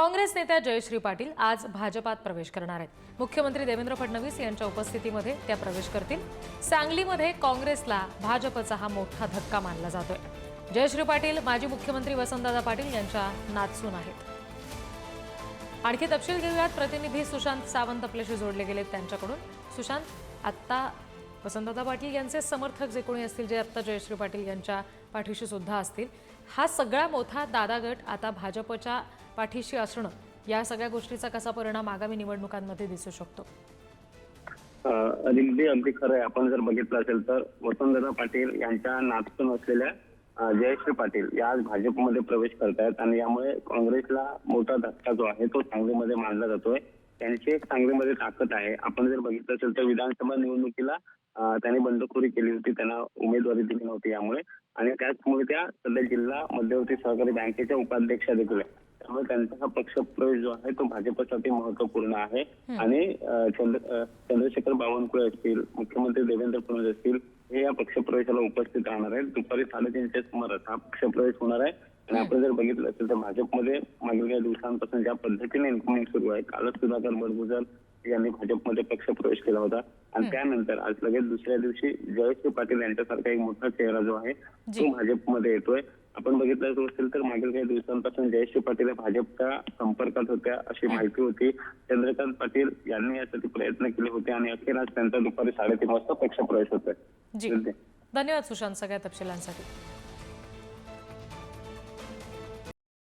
काँग्रेस नेत्या जयश्री पाटील आज भाजपात प्रवेश करणार आहेत. मुख्यमंत्री देवेंद्र फडणवीस यांच्या उपस्थितीमध्ये त्या प्रवेश करतील. सांगलीमध्ये काँग्रेसला भाजपचा हा मोठा धक्का मानला जातोय. जयश्री पाटील माजी मुख्यमंत्री वसंतदादा पाटील यांच्या नाचून आहेत. आणखी तपशील घेऊयात. प्रतिनिधी सुशांत सावंत आपल्याशी जोडले गेलेत त्यांच्याकडून. सुशांत आत्ता वसंतदादा पाटील यांचे समर्थक जे कोणी असतील जे आत्ता जयश्री पाटील यांच्या पाठीशी सुद्धा असतील हा सगळा मोठा दादा गट आता भाजपच्या पाठीशी असणं या सगळ्या गोष्टीचा कसा परिणाम आगामी निवडणुकांमध्ये दिसू शकतो? अगदी अगदी खरं आहे. आपण जर बघितलं असेल तर वसंतदादा पाटील यांच्या नातून असलेल्या जयश्री पाटील या आज भाजपमध्ये प्रवेश करतायत आणि यामुळे काँग्रेसला मोठा धक्का जो आहे तो सांगलीमध्ये मानला जातोय. त्यांची एक सांगलीमध्ये ताकद आहे. आपण जर बघितलं असेल तर विधानसभा निवडणुकीला त्यांनी बंडखोरी केली होती. त्यांना उमेदवारी दिली नव्हती यामुळे. आणि त्याचमुळे त्या सध्या जिल्हा मध्यवर्ती सहकारी बँकेच्या उपाध्यक्षा देखील आहेत. त्यामुळे त्यांचा हा पक्ष प्रवेश जो आहे तो भाजपसाठी महत्त्वपूर्ण आहे. आणि चंद्रशेखर बावनकुळे असतील मुख्यमंत्री देवेंद्र फडणवीस असतील हे या पक्ष प्रवेशाला उपस्थित राहणार आहेत. दुपारी साडेतीनच्या सुमारास हा पक्ष प्रवेश होणार आहे. आणि आपण जर बघितलं असेल तर भाजपमध्ये मागील काही दिवसांपासून ज्या पद्धतीने इन्क्वायरी सुरू आहे कालच सुधाकर बडगुजर यांनी भाजपमध्ये पक्ष प्रवेश केला होता. आणि त्यानंतर आज लगेच दुसऱ्या दिवशी जयश्री पाटील यांच्यासारखा एक मोठा चेहरा जो आहे. तो भाजपमध्ये येतोय. आपण बघितलं असेल तर मागील काही दिवसांपासून जयश्री पाटील या भाजपच्या संपर्कात होत्या अशी माहिती होती. चंद्रकांत पाटील यांनी यासाठी प्रयत्न केले होते आणि अखेर आज त्यांचा दुपारी साडेतीन वाजता पक्ष प्रवेश होतोय धन्यवाद सुशांत सगळ्या तपशिलांसाठी.